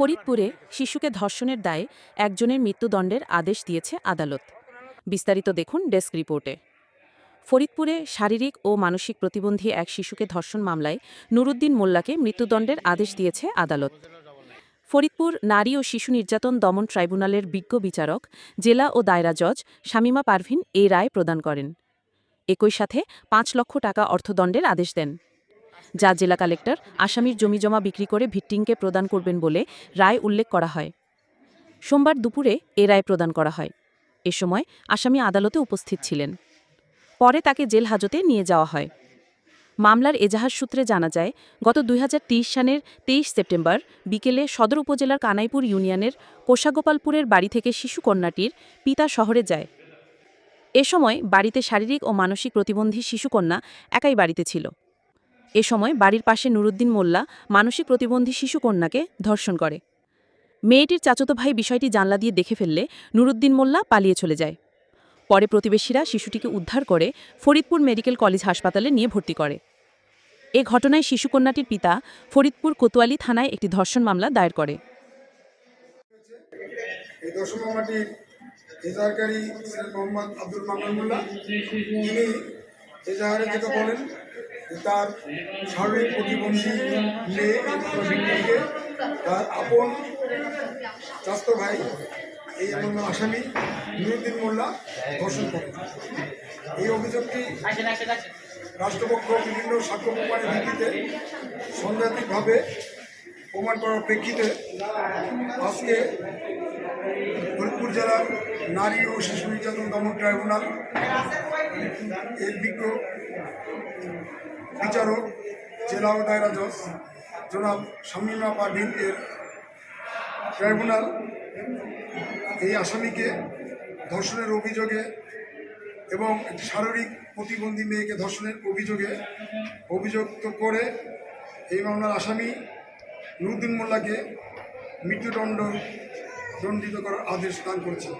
ফরিদপুরে শিশুকে ধর্ষণের দায়ে একজনের মৃত্যুদণ্ডের আদেশ দিয়েছে আদালত। বিস্তারিত দেখুন ডেস্ক রিপোর্টে। ফরিদপুরে শারীরিক ও মানসিক প্রতিবন্ধী এক শিশুকে ধর্ষণ মামলায় নুরুদ্দিন মোল্লাকে মৃত্যুদণ্ডের আদেশ দিয়েছে আদালত। ফরিদপুর নারী ও শিশু নির্যাতন দমন ট্রাইব্যুনালের বিজ্ঞ বিচারক, জেলা ও দায়রা জজ শামীমা পারভিন এই রায় প্রদান করেন। একই সাথে পাঁচ লক্ষ টাকা অর্থদণ্ডের আদেশ দেন। যা জেলা কালেক্টর আসামির জমিজমা বিক্রি করে ভিট্টিংকে প্রদান করবেন বলে রায় উল্লেখ করা হয়। সোমবার দুপুরে এ রায় প্রদান করা হয়। এ সময় আসামি আদালতে উপস্থিত ছিলেন। পরে তাকে জেল হাজতে নিয়ে যাওয়া হয়। মামলার এজাহার সূত্রে জানা যায়, গত দুই সালের তেইশ সেপ্টেম্বর বিকেলে সদর উপজেলার কানাইপুর ইউনিয়নের কোষাগোপালপুরের বাড়ি থেকে শিশু কন্যাটির পিতা শহরে যায়। এ সময় বাড়িতে শারীরিক ও মানসিক প্রতিবন্ধী শিশুকন্যা একাই বাড়িতে ছিল। এ সময় বাড়ির পাশে নুরুদ্দিন মোল্লা মানসিক প্রতিবন্ধী শিশুকন্যাকে ধর্ষণ করে। মেয়েটির চাচতো ভাই বিষয়টি জানলা দিয়ে দেখে ফেললে নুরুদ্দিন মোল্লা পালিয়ে চলে যায়। পরে প্রতিবেশীরা শিশুটিকে উদ্ধার করে ফরিদপুর মেডিকেল কলেজ হাসপাতালে নিয়ে ভর্তি করে। এ ঘটনায় শিশুকন্যাটির পিতা ফরিদপুর কোতোয়ালি থানায় একটি ধর্ষণ মামলা দায়ের করে। এজাহারে যেটা বলেন তার শারীরিক প্রতিবন্ধী মেয়ে তার আপন চাস্ত ভাই, এই এমন আসামি নুরুদ্দিন মোল্লা ধর্ষণ করে এই অভিযোগটি রাষ্ট্রপক্ষ বিভিন্ন সাক্ষ্য প্রমাণের ভিত্তিতে সন্দেহাত্মকভাবে প্রমাণ করার প্রেক্ষিতে আজকে ফরিদপুর জেলার নারী ও শিশু নির্যাতন দমন ট্রাইব্যুনাল এর বিজ্ঞ বিচারক, জেলা ও দায়রা জজ, জনাব শামীমা পারভিন এর ট্রাইব্যুনাল এই আসামিকে ধর্ষণের অভিযোগে এবং একটি শারীরিক প্রতিবন্ধী মেয়েকে ধর্ষণের অভিযোগে অভিযুক্ত করে এই মামলার আসামি নুরুদ্দিন মোল্লাকে মৃত্যুদণ্ড দণ্ডিত করার আদেশ দান করেছে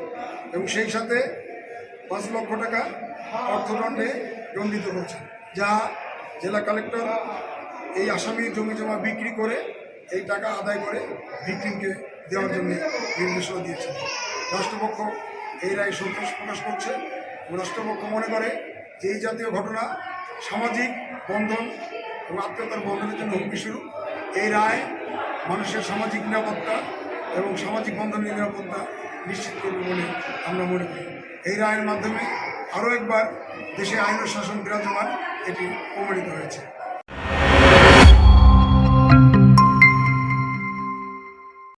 এবং সেই সাথে পাঁচ লক্ষ টাকা অর্থদণ্ডে দণ্ডিত করেছে যা জেলা কালেক্টর এই আসামির জমি জমা বিক্রি করে এই টাকা আদায় করে ভিকটিমকে দেওয়ার জন্য নির্দেশনা দিয়েছে রাষ্ট্রপক্ষ এই রায় সন্তোষ প্রকাশ করছে রাষ্ট্রপক্ষ মনে করে যে এই জাতীয় ঘটনা সামাজিক বন্ধন এবং আত্মীয়তার বন্ধনের জন্য হুমকি শুরু এই রায় মানুষের সামাজিক নিরাপত্তা এবং সামাজিক বন্ধনের নিরাপত্তা নিশ্চিত করবে বলে আমরা মনে করি। এই রায়ের মাধ্যমে আরও একবার দেশে আইন ও শাসন বিরাজমান। এটি প্রমাণিত হয়েছে